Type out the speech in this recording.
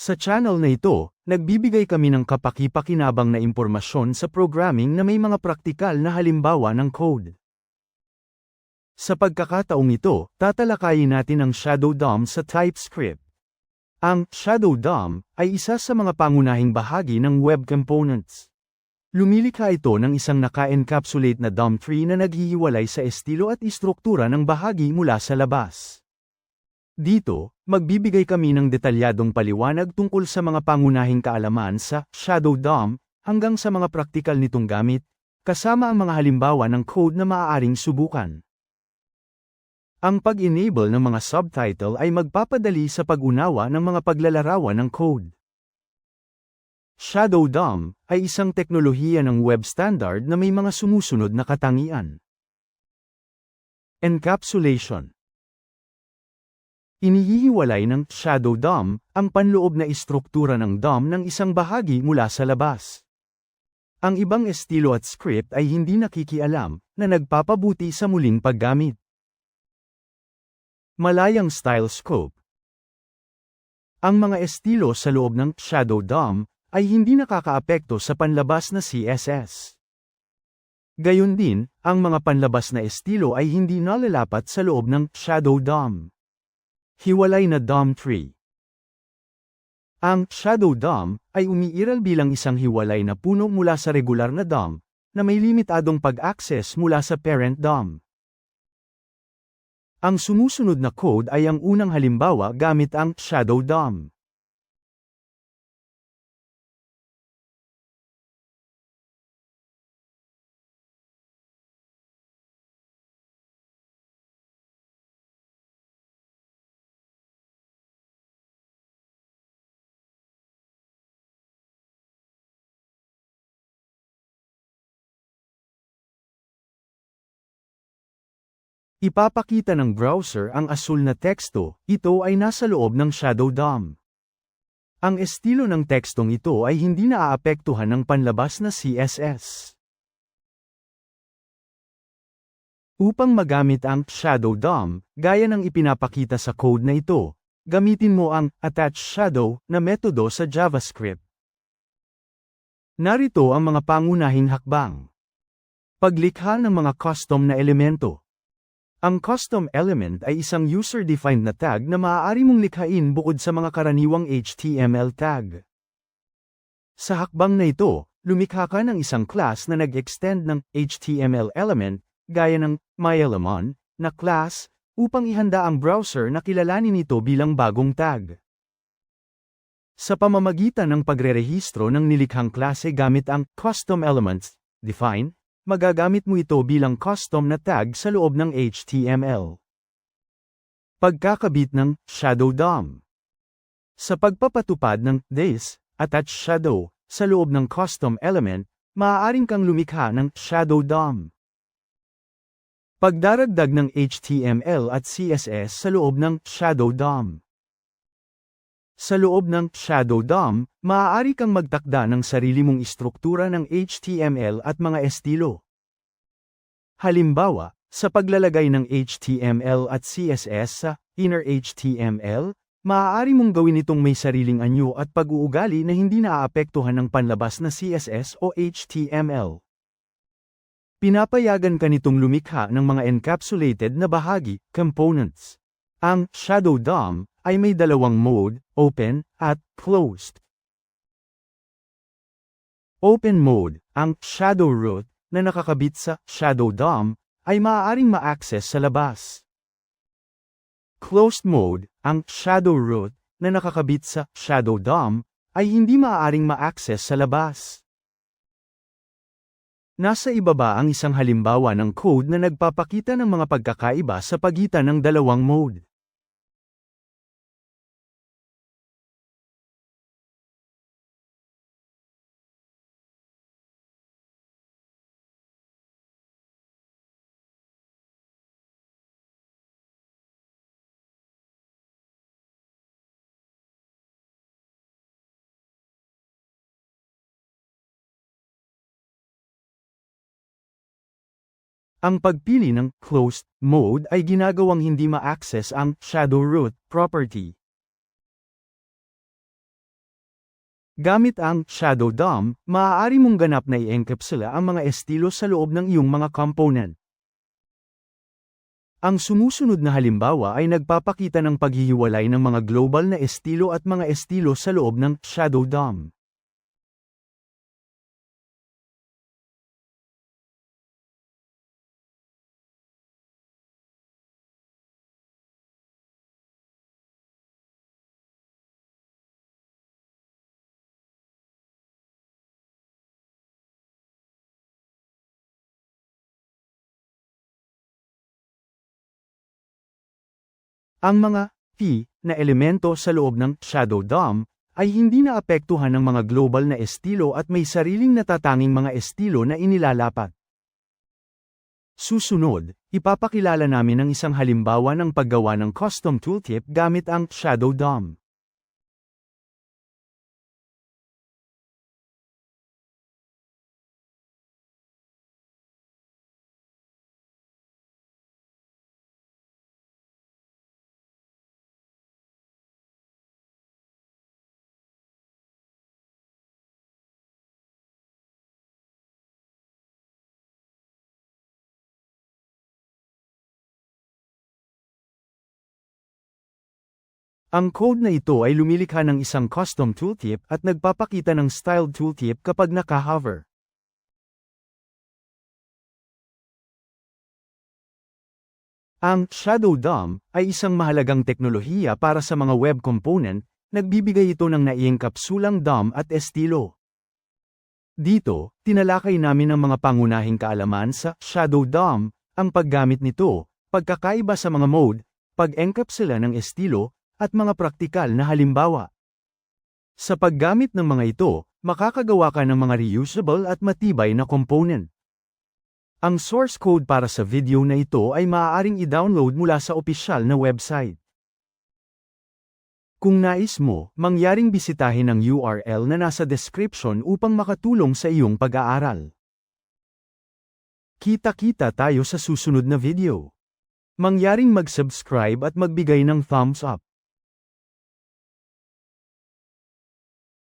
Sa channel na ito, nagbibigay kami ng kapaki-pakinabang na impormasyon sa programming na may mga praktikal na halimbawa ng code. Sa pagkakataong ito, tatalakayin natin ang Shadow DOM sa TypeScript. Ang Shadow DOM ay isa sa mga pangunahing bahagi ng web components. Lumilikha ito ng isang naka-encapsulate na DOM tree na naghihiwalay sa estilo at istruktura ng bahagi mula sa labas. Dito, magbibigay kami ng detalyadong paliwanag tungkol sa mga pangunahing kaalaman sa Shadow DOM hanggang sa mga praktikal nitong gamit, kasama ang mga halimbawa ng code na maaaring subukan. Ang pag-enable ng mga subtitle ay magpapadali sa pag-unawa ng mga paglalarawan ng code. Shadow DOM ay isang teknolohiya ng web standard na may mga sumusunod na katangian. Encapsulation Inihihiwalay ng Shadow DOM ang panloob na istruktura ng DOM ng isang bahagi mula sa labas. Ang ibang estilo at script ay hindi nakikialam na nagpapabuti sa muling paggamit. Malayang style scope Ang mga estilo sa loob ng Shadow DOM ay hindi nakakaapekto sa panlabas na CSS. Gayon din, ang mga panlabas na estilo ay hindi nalalapat sa loob ng Shadow DOM. Hiwalay na DOM tree Ang Shadow DOM ay umiiral bilang isang hiwalay na puno mula sa regular na DOM, na may limitadong pag-access mula sa parent DOM. Ang sumusunod na code ay ang unang halimbawa gamit ang Shadow DOM. Ipapakita ng browser ang asul na teksto, ito ay nasa loob ng Shadow DOM. Ang estilo ng tekstong ito ay hindi naaapektuhan ng panlabas na CSS. Upang magamit ang Shadow DOM, gaya ng ipinapakita sa code na ito, gamitin mo ang attach shadow na metodo sa JavaScript. Narito ang mga pangunahing hakbang. Paglikha ng mga custom na elemento. Ang custom element ay isang user-defined na tag na maaari mong likhain bukod sa mga karaniwang HTML tag. Sa hakbang na ito, lumikha ka ng isang class na nag-extend ng HTML element, gaya ng MyElemon, na class, upang ihanda ang browser na kilalanin ito bilang bagong tag. Sa pamamagitan ng pagrerehistro ng nilikhang klase gamit ang custom elements, define, magagamit mo ito bilang custom na tag sa loob ng HTML. Pagkakabit ng Shadow DOM Sa pagpapatupad ng this, attach shadow, sa loob ng custom element, maaaring kang lumikha ng Shadow DOM. Pagdaragdag ng HTML at CSS sa loob ng Shadow DOM. Sa loob ng Shadow DOM, maaari kang magtakda ng sarili mong istruktura ng HTML at mga estilo. Halimbawa, sa paglalagay ng HTML at CSS sa inner HTML, maaari mong gawin itong may sariling anyo at pag-uugali na hindi naaapektuhan ng panlabas na CSS o HTML. Pinapayagan ka nitong lumikha ng mga encapsulated na bahagi, components. Ang Shadow DOM ay may dalawang mode, open at closed. Open mode, ang shadow root na nakakabit sa shadow DOM ay maaaring ma-access sa labas. Closed mode, ang shadow root na nakakabit sa shadow DOM ay hindi maaaring ma-access sa labas. Nasa ibaba ang isang halimbawa ng code na nagpapakita ng mga pagkakaiba sa pagitan ng dalawang mode. Ang pagpili ng closed mode ay ginagawang hindi ma-access ang shadow root property. Gamit ang Shadow DOM, maaari mong ganap na i-encapsula ang mga estilo sa loob ng iyong mga component. Ang sumusunod na halimbawa ay nagpapakita ng paghihiwalay ng mga global na estilo at mga estilo sa loob ng Shadow DOM. Ang mga P na elemento sa loob ng Shadow DOM ay hindi naapektuhan ng mga global na estilo at may sariling natatanging mga estilo na inilalapat. Susunod, ipapakilala namin ang isang halimbawa ng paggawa ng custom tooltip gamit ang Shadow DOM. Ang code na ito ay lumilikha ng isang custom tooltip at nagpapakita ng styled tooltip kapag naka-hover. Ang Shadow DOM ay isang mahalagang teknolohiya para sa mga web component, nagbibigay ito ng naiengkapsulang DOM at estilo. Dito, tinalakay namin ang mga pangunahing kaalaman sa Shadow DOM, ang paggamit nito, pagkakaiba sa mga mode, pag-encapsula ng estilo, at mga praktikal na halimbawa. Sa paggamit ng mga ito, makakagawa ka ng mga reusable at matibay na component. Ang source code para sa video na ito ay maaaring i-download mula sa opisyal na website. Kung nais mo, mangyaring bisitahin ang URL na nasa description upang makatulong sa iyong pag-aaral. Kita-kita tayo sa susunod na video. Mangyaring mag-subscribe at magbigay ng thumbs up.